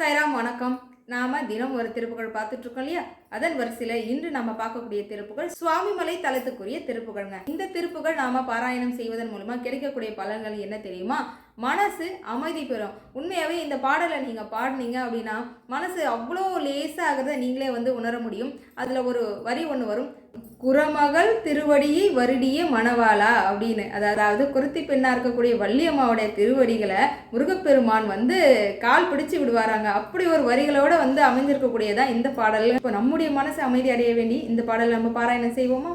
சைராம் வணக்கம். நாம தினம் ஒரு திருப்புகள் பார்த்துட்ருக்கோம் இல்லையா? அதன் வரிசையில் இன்று நம்ம பார்க்கக்கூடிய திருப்புகள் சுவாமிமலை தலத்துக்குரிய திருப்புகள்ங்க. இந்த திருப்புகள் நாம பாராயணம் செய்வதன் மூலமாக கிடைக்கக்கூடிய பலன்கள் என்ன தெரியுமா? மனசு அமைதி பெறும். உண்மையாகவே இந்த பாடலை நீங்கள் பாடினீங்க அப்படின்னா மனசு அவ்வளோ லேசாகிறத நீங்களே வந்து உணர முடியும். அதில் ஒரு வரி ஒன்று வரும். குரமகள் திருவடியை வருடிய மணவாளா அப்படின்னு. அதாவது குருத்தி பெண்ணாக இருக்கக்கூடிய வள்ளியம்மாவுடைய திருவடிகளை முருகப்பெருமான் வந்து கால் பிடிச்சு விடுவாராங்க. அப்படி ஒரு வரிகளோட வந்து அமைஞ்சிருக்கக்கூடியதான் இந்த பாடல் இப்போ நம்முடைய மனசு அமைதி அடைய வேண்டி இந்த பாடல் நம்ம பாராயணம் செய்வோமா?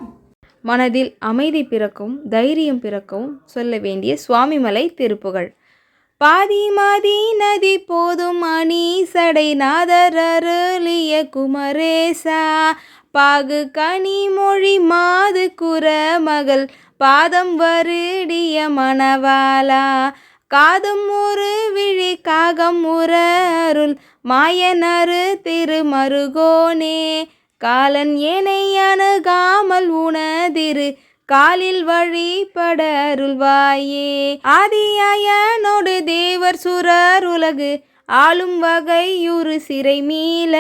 மனதில் அமைதி பிறக்கும் தைரியம் பிறக்கும் சொல்ல வேண்டிய சுவாமிமலை திருப்புகள் பாதிமாதி நதி போதும் அணி சடை நாதர் அருளிய குமரேசா. பாகு கனி மொழி மாது குர மகள் பாதம் வருடிய மணவாளா. காதும் ஒரு விழி காகம் உற அருள் மாயனரு திருமருகோனே காலன் ஏனை அணுகாமல் உணதிரு காலில் வழிபட அருள்வாயே ஆதியாயனோடு தேவர் சுரர் உலகு ஆளும் வகையுறு சிறை மீள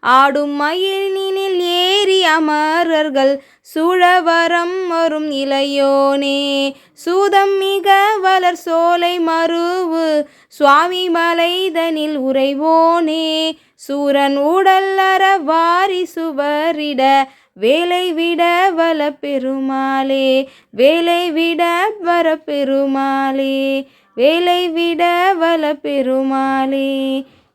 ஆடும் மயிலினில் ஏறி அமரர்கள் சூழவரம் வரும் இளையோனே. சூதம் மிக வளர் சோலை மருவு சுவாமி மலைதனில் உறைவோனே. சூரன் உடல் அற வாரி சுவரிட வேலை விட வல பெருமாளே. வேலை விட வர பெருமாளே. வேலை விட வல பெருமாளே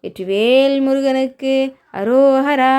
வெற்றிவேல் முருகனுக்கு அரோஹரா.